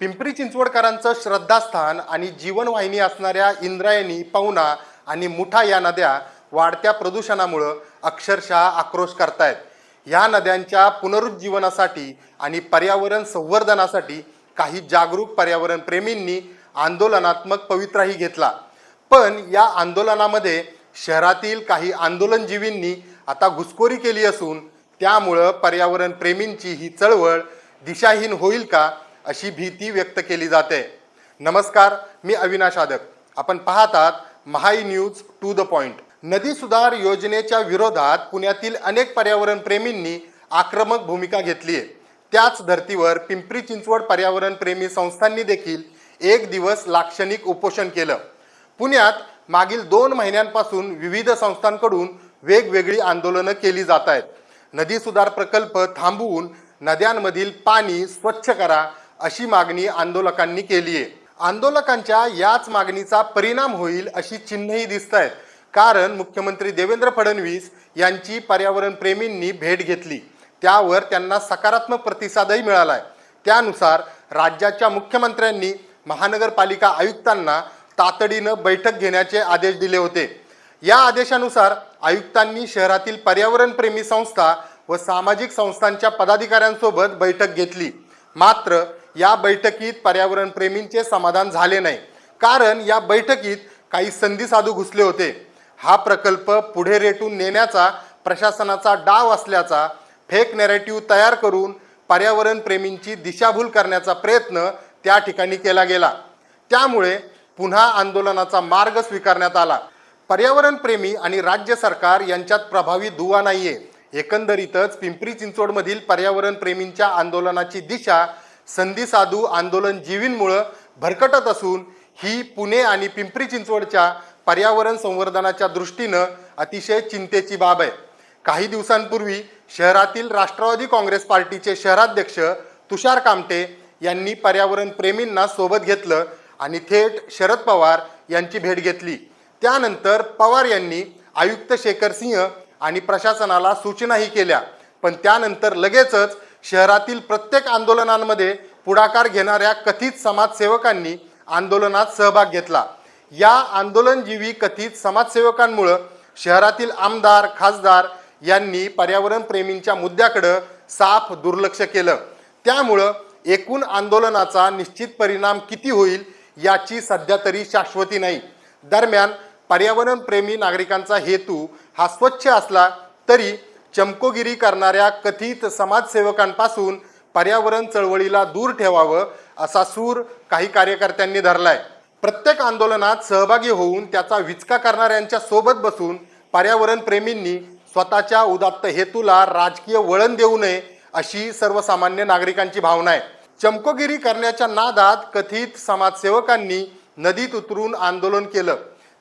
पिंपरी चिंचवडकरांचं श्रद्धास्थान आणि जीवनवाहिनी असणाऱ्या इंद्रायणी पवना आणि मुठा या नद्या वाढत्या प्रदूषणामुळं अक्षरशः आक्रोश करतायत. या नद्यांच्या पुनरुज्जीवनासाठी आणि पर्यावरण संवर्धनासाठी काही जागरूक पर्यावरण प्रेमींनी आंदोलनात्मक पवित्राही घेतला. पण या आंदोलनामध्ये शहरातील काही आंदोलनजीवींनी आता घुसखोरी केली असून त्यामुळं पर्यावरण प्रेमींची ही चळवळ दिशाहीन होईल का अशी भीती व्यक्त केली जाते. नमस्कार मी अविनाश आदक. आपण पाहतात Mahai news to the point. नदी सुधार योजनेच्या विरोधात पुण्यातील अनेक पर्यावरण प्रेमींनी आक्रमक भूमिका घेतली आहे त्याच धर्तीवर पिंपरी चिंचवड पर्यावरण प्रेमी संस्थांनी देखील एक दिवस लाक्षणिक उपोषण केलं. पुण्यात मागील दोन महिन्यांपासून विविध संस्थांकडून वेगवेगळी आंदोलनं केली जात आहेत. नदी सुधार प्रकल्प थांबवून नद्यांमधील पाणी स्वच्छ करा अशी मागणी आंदोलकांनी केली आहे आंदोलकांच्या याच मागणीचा परिणाम होईल अशी चिन्हही दिसत आहेत कारण मुख्यमंत्री देवेंद्र फडणवीस यांची पर्यावरण प्रेमींनी भेट घेतली. त्यावर त्यांना सकारात्मक प्रतिसादही मिळाला आहे त्यानुसार राज्याच्या मुख्यमंत्र्यांनी महानगरपालिका आयुक्तांना तातडीनं बैठक घेण्याचे आदेश दिले होते. या आदेशानुसार आयुक्तांनी शहरातील पर्यावरणप्रेमी संस्था व सामाजिक संस्थांच्या पदाधिकाऱ्यांसोबत बैठक घेतली. मात्र या बैठकीत पर्यावरण प्रेमींचे समाधान झाले नाही. कारण या बैठकीत काही संधी साधू घुसले होते. हा प्रकल्प पुढे रेटून नेण्याचा प्रशासनाचा डाव असल्याचा फेक नॅरेटिव्ह तयार करून पर्यावरण प्रेमींची दिशाभूल करण्याचा प्रयत्न त्या ठिकाणी केला गेला. त्यामुळे पुन्हा आंदोलनाचा मार्ग स्वीकारण्यात आला. पर्यावरण प्रेमी आणि राज्य सरकार यांच्यात प्रभावी दुवा नाहीये. एकंदरीतच पिंपरी चिंचवडमधील पर्यावरण प्रेमींच्या आंदोलनाची दिशा संधी साधू आंदोलन जीवींमुळं भरकटत असून ही पुणे आणि पिंपरी चिंचवडच्या पर्यावरण संवर्धनाच्या दृष्टीनं अतिशय चिंतेची बाब आहे. काही दिवसांपूर्वी शहरातील राष्ट्रवादी काँग्रेस पार्टीचे शहराध्यक्ष तुषार कामटे यांनी पर्यावरण प्रेमींना सोबत घेतलं आणि थेट शरद पवार यांची भेट घेतली. त्यानंतर पवार यांनी आयुक्त शेखर सिंह आणि प्रशासनाला सूचनाही केल्या. पण त्यानंतर लगेचच शहरातील प्रत्येक आंदोलनांमध्ये पुढाकार घेणाऱ्या कथित समाजसेवकांनी आंदोलनात सहभाग घेतला. या आंदोलनजीवी कथित समाजसेवकांमुळं शहरातील आमदार खासदार यांनी पर्यावरणप्रेमींच्या मुद्द्याकडं साफ दुर्लक्ष केलं. त्यामुळं एकूण आंदोलनाचा निश्चित परिणाम किती होईल याची सध्या तरी शाश्वती नाही. दरम्यान पर्यावरणप्रेमी नागरिकांचा हेतू हा स्वच्छ असला तरी चमकोगिरी करणाऱ्या कथित समाजसेवकांपासून पर्यावरण चळवळीला दूर ठेवावं असा सूर काही कार्यकर्त्यांनी धरलाय. प्रत्येक आंदोलनात सहभागी होऊन त्याचा विचका करणाऱ्यांच्या सोबत बसून पर्यावरण प्रेमींनी स्वतःच्या उदात्त हेतूला राजकीय वळण देऊ नये अशी सर्वसामान्य नागरिकांची भावना आहे. चमकोगिरी करण्याच्या नादात कथित समाजसेवकांनी नदीत उतरून आंदोलन केलं.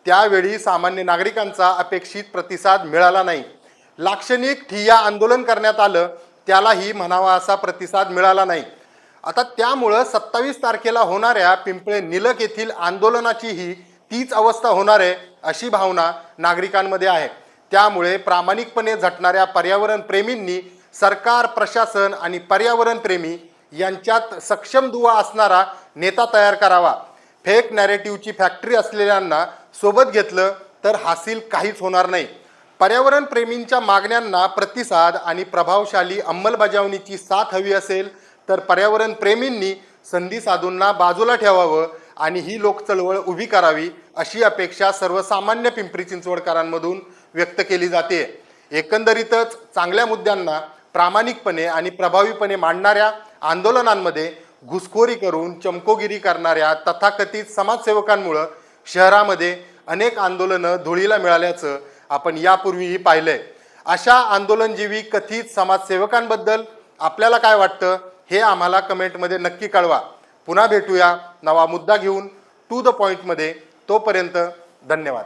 त्यावेळी सामान्य नागरिकांचा अपेक्षित प्रतिसाद मिळाला नाही. लाक्षणिक ठिय्या आंदोलन करण्यात आलं त्यालाही म्हणावा असा प्रतिसाद मिळाला नाही. आता त्यामुळं सत्तावीस तारखेला होणाऱ्या पिंपळे निलक येथील आंदोलनाचीही तीच अवस्था होणार आहे अशी भावना नागरिकांमध्ये आहे. त्यामुळे प्रामाणिकपणे झटणाऱ्या पर्यावरण प्रेमींनी सरकार प्रशासन आणि पर्यावरण प्रेमी यांच्यात सक्षम दुवा असणारा नेता तयार करावा. फेक नॅरेटिव्हची फॅक्टरी असलेल्यांना सोबत घेतलं तर हासिल काहीच होणार नाही. पर्यावरण प्रेमींच्या मागण्यांना प्रतिसाद आणि प्रभावशाली अंमलबजावणीची साथ हवी असेल तर पर्यावरण प्रेमींनी संधी साधूंना बाजूला ठेवावं आणि ही लोकचळवळ उभी करावी अशी अपेक्षा सर्वसामान्य पिंपरी चिंचवडकरांमधून व्यक्त केली जाते. एकंदरीतच चांगल्या मुद्द्यांना प्रामाणिकपणे आणि प्रभावीपणे मांडणाऱ्या आंदोलनांमध्ये घुसखोरी करून चमकोगिरी करणाऱ्या तथाकथित समाजसेवकांमुळं शहरामध्ये अनेक आंदोलनं धुळीला मिळाल्याचं आपण यापूर्वीही पाहिलंय. अशा आंदोलनजीवी कथित समाजसेवकांबद्दल आपल्याला काय वाटतं हे आम्हाला कमेंटमध्ये नक्की कळवा. पुन्हा भेटूया नवा मुद्दा घेऊन टू द पॉईंटमध्ये तोपर्यंत धन्यवाद.